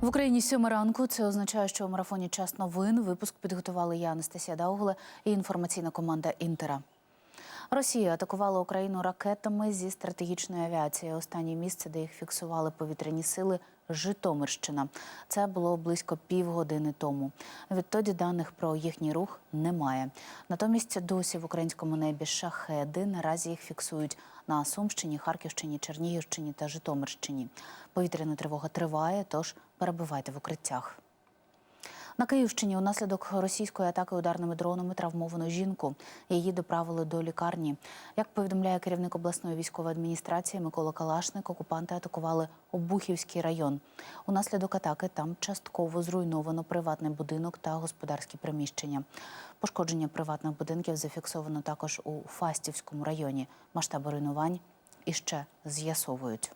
В Україні сьома ранку. Це означає, що у марафоні час новин випуск підготували я, Анастасія Даугле і інформаційна команда Інтера. Росія атакувала Україну ракетами зі стратегічної авіації. Останнє місце, де їх фіксували повітряні сили Житомирщина. Це було близько півгодини тому. Відтоді даних про їхній рух немає. Натомість досі в українському небі шахеди. Наразі їх фіксують на Сумщині, Харківщині, Чернігівщині та Житомирщині. Повітряна тривога триває, тож перебувайте в укриттях. На Київщині унаслідок російської атаки ударними дронами травмовано жінку. Її доправили до лікарні. Як повідомляє керівник обласної військової адміністрації Микола Калашник, окупанти атакували Обухівський район. Унаслідок атаки там частково зруйновано приватний будинок та господарські приміщення. Пошкодження приватних будинків зафіксовано також у Фастівському районі. Масштаби руйнувань іще з'ясовують.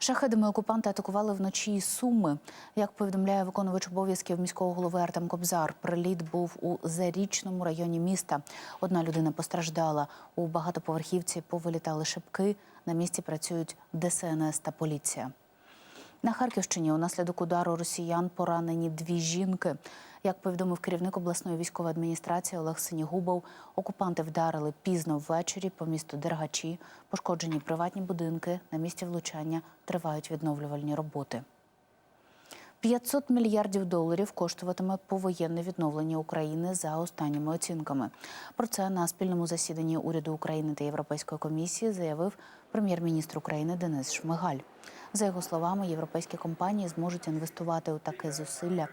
Шахедами окупанти атакували вночі Суми. Як повідомляє виконувач обов'язків міського голови Артем Кобзар, приліт був у зарічному районі міста. Одна людина постраждала. У багатоповерхівці повилітали шибки. На місці працюють ДСНС та поліція. На Харківщині унаслідок удару росіян поранені дві жінки. Як повідомив керівник обласної військової адміністрації Олег Синігубов, окупанти вдарили пізно ввечері по місту Дергачі. Пошкоджені приватні будинки. На місці влучання тривають відновлювальні роботи. 500 мільярдів доларів коштуватиме повоєнне відновлення України за останніми оцінками. Про це на спільному засіданні уряду України та Європейської комісії заявив прем'єр-міністр України Денис Шмигаль. За його словами, європейські компанії зможуть інвестувати у таке зусилля,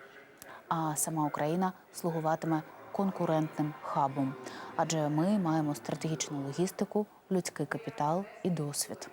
а сама Україна слугуватиме конкурентним хабом. Адже ми маємо стратегічну логістику, людський капітал і досвід.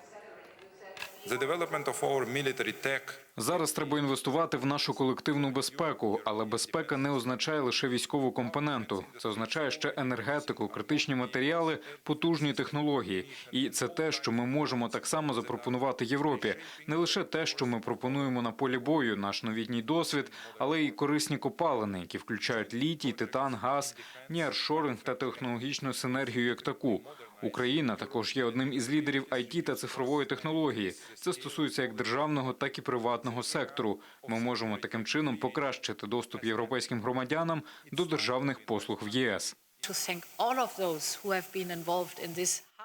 The development of our military tech Зараз треба інвестувати в нашу колективну безпеку, але безпека не означає лише військову компоненту. Це означає ще енергетику, критичні матеріали, потужні технології. І це те, що ми можемо так само запропонувати Європі. Не лише те, що ми пропонуємо на полі бою, наш новітній досвід, але й корисні копалини, які включають літій, титан, газ, ніаршоринг та технологічну синергію як таку. Україна також є одним із лідерів IT та цифрової технології. Це стосується як державного, так і приватного сектору. Ми можемо таким чином покращити доступ європейським громадянам до державних послуг в ЄС.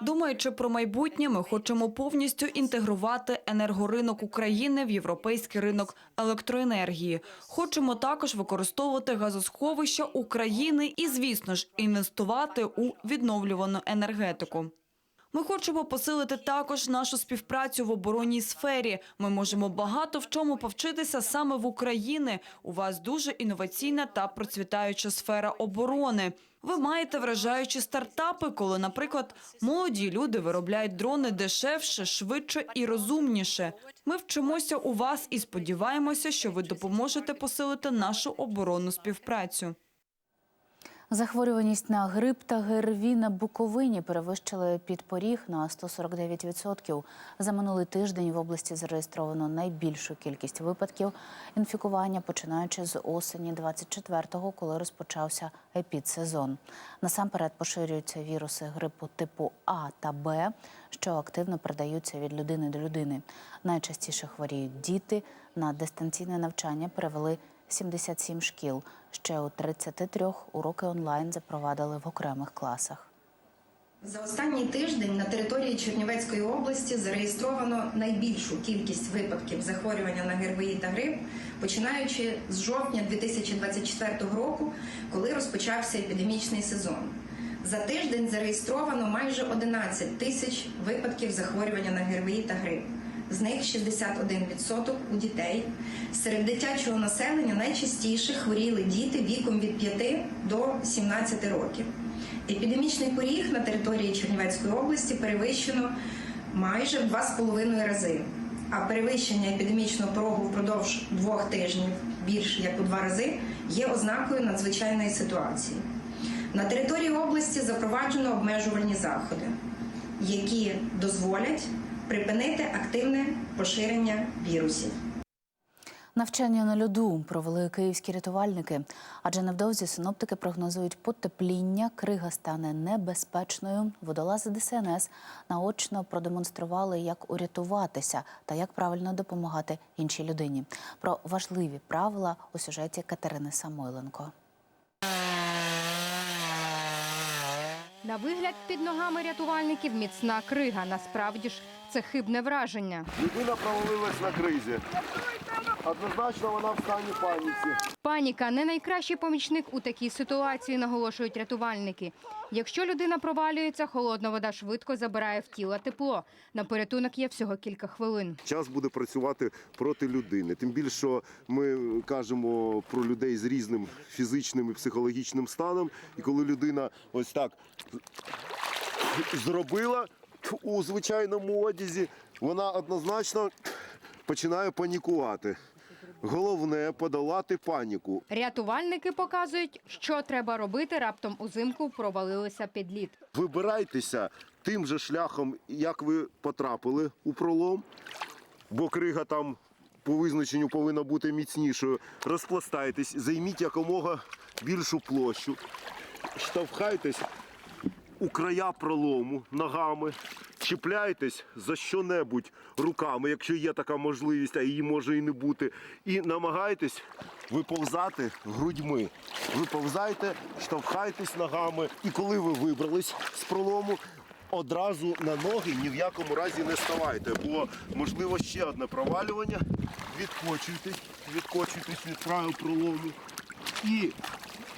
Думаючи про майбутнє, ми хочемо повністю інтегрувати енергоринок України в європейський ринок електроенергії. Хочемо також використовувати газосховища України і, звісно ж, інвестувати у відновлювану енергетику. Ми хочемо посилити також нашу співпрацю в оборонній сфері. Ми можемо багато в чому повчитися саме в Україні. У вас дуже інноваційна та процвітаюча сфера оборони. Ви маєте вражаючі стартапи, коли, наприклад, молоді люди виробляють дрони дешевше, швидше і розумніше. Ми вчимося у вас і сподіваємося, що ви допоможете посилити нашу оборонну співпрацю. Захворюваність на грип та ГРВІ на Буковині перевищили підпоріг на 149%. За минулий тиждень в області зареєстровано найбільшу кількість випадків інфікування, починаючи з осені 24-го, коли розпочався епідсезон. Насамперед поширюються віруси грипу типу А та Б, що активно передаються від людини до людини. Найчастіше хворіють діти. На дистанційне навчання перевели 77 шкіл. Ще у 33 уроки онлайн запровадили в окремих класах. За останній тиждень на території Чернівецької області зареєстровано найбільшу кількість випадків захворювання на ГРВІ та грип, починаючи з жовтня 2024 року, коли розпочався епідемічний сезон. За тиждень зареєстровано майже 11 тисяч випадків захворювання на ГРВІ та грип. З них 61% у дітей. Серед дитячого населення найчастіше хворіли діти віком від 5 до 17 років. Епідемічний поріг на території Чернівецької області перевищено майже в 2,5 рази. А перевищення епідемічного порогу впродовж двох тижнів більше як у два рази є ознакою надзвичайної ситуації. На території області запроваджено обмежувальні заходи, які дозволять припинити активне поширення вірусів. Навчання на льоду провели київські рятувальники, адже невдовзі синоптики прогнозують потепління, крига стане небезпечною. Водолази ДСНС наочно продемонстрували, як урятуватися та як правильно допомагати іншій людині. Про важливі правила у сюжеті Катерини Самойленко. На вигляд під ногами рятувальників міцна крига. Насправді ж це хибне враження. Людина провалилась на кризі. Однозначно вона в стані паніці. Паніка не найкращий помічник у такій ситуації, наголошують рятувальники. Якщо людина провалюється, холодна вода швидко забирає в тіло тепло. На порятунок є всього кілька хвилин. Час буде працювати проти людини. Тим більше, ми кажемо про людей з різним фізичним і психологічним станом. І коли людина ось так зробила у звичайному одязі, вона однозначно починає панікувати. Головне подолати паніку. Рятувальники показують, що треба робити. Раптом узимку провалилися під лід. Вибирайтеся тим же шляхом, як ви потрапили у пролом, бо крига там по визначенню повинна бути міцнішою. Розпластайтесь, займіть якомога більшу площу, штовхайтесь у края пролому ногами, чіпляйтесь за що-небудь руками, якщо є така можливість, а її може і не бути. І намагайтесь виповзати грудьми. Виповзайте, штовхайтесь ногами. І коли ви вибрались з пролому, одразу на ноги ні в якому разі не ставайте, бо можливо ще одне провалювання. Відкочуйтесь, відкочуйтесь від краю пролому. І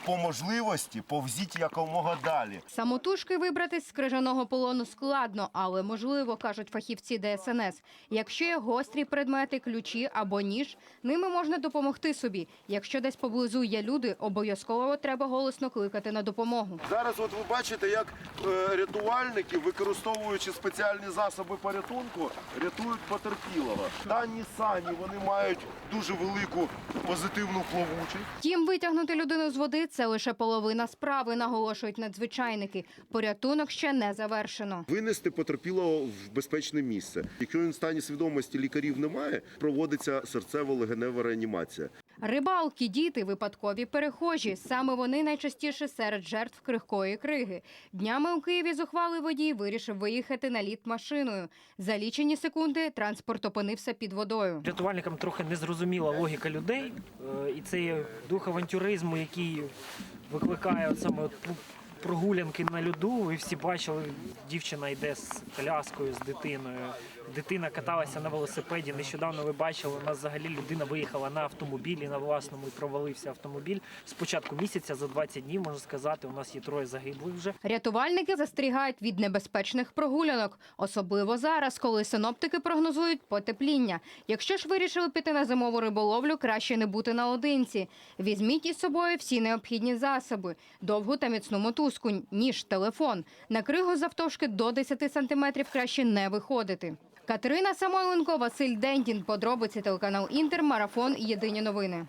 по можливості повзіть якомога далі. Самотужки вибратись з крижаного полону складно, але можливо, кажуть фахівці ДСНС. Якщо є гострі предмети, ключі або ніж, ними можна допомогти собі. Якщо десь поблизу є люди, обов'язково треба голосно кликати на допомогу. Зараз от ви бачите, як е, рятувальники, використовуючи спеціальні засоби порятунку, рятують потерпілого. Дані сані вони мають дуже велику позитивну плавучість. Втім, витягнути людину з води це лише половина справи, наголошують надзвичайники. Порятунок ще не завершено. Винести потерпілого в безпечне місце. Якщо він стані свідомості лікарів немає, проводиться серцево-легенева реанімація. Рибалки, діти, випадкові перехожі. Саме вони найчастіше серед жертв крихкої криги. Днями у Києві зухвалий водій вирішив виїхати на лід машиною. За лічені секунди транспорт опинився під водою. Рятувальникам трохи незрозуміла логіка людей, е, і це є дух авантюризму, який викликає саме прогулянки на льоду. Ви всі бачили, дівчина йде з коляскою, з дитиною. Дитина каталася на велосипеді. Нещодавно ви бачили, у нас взагалі людина виїхала на автомобілі на власному і провалився автомобіль. Спочатку місяця за 20 днів можна сказати. У нас є троє загиблих вже. Рятувальники застерігають від небезпечних прогулянок, особливо зараз, коли синоптики прогнозують потепління. Якщо ж вирішили піти на зимову риболовлю, краще не бути наодинці. Візьміть із собою всі необхідні засоби: довгу та міцну мотузку, ніж, телефон. На кригу завтовшки до 10 сантиметрів краще не виходити. Катерина Самойленко, Василь Дендін. Подробиці телеканал Інтер. Марафон. Єдині новини.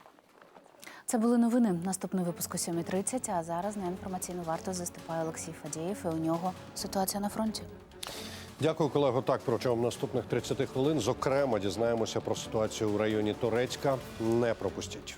Це були новини. Наступний випуск о 7.30, А зараз на інформаційну варту заступає Олексій Фадієв. І у нього ситуація на фронті. Дякую, колего. Так, протягом наступних 30 хвилин зокрема дізнаємося про ситуацію в районі Турецька. Не пропустіть.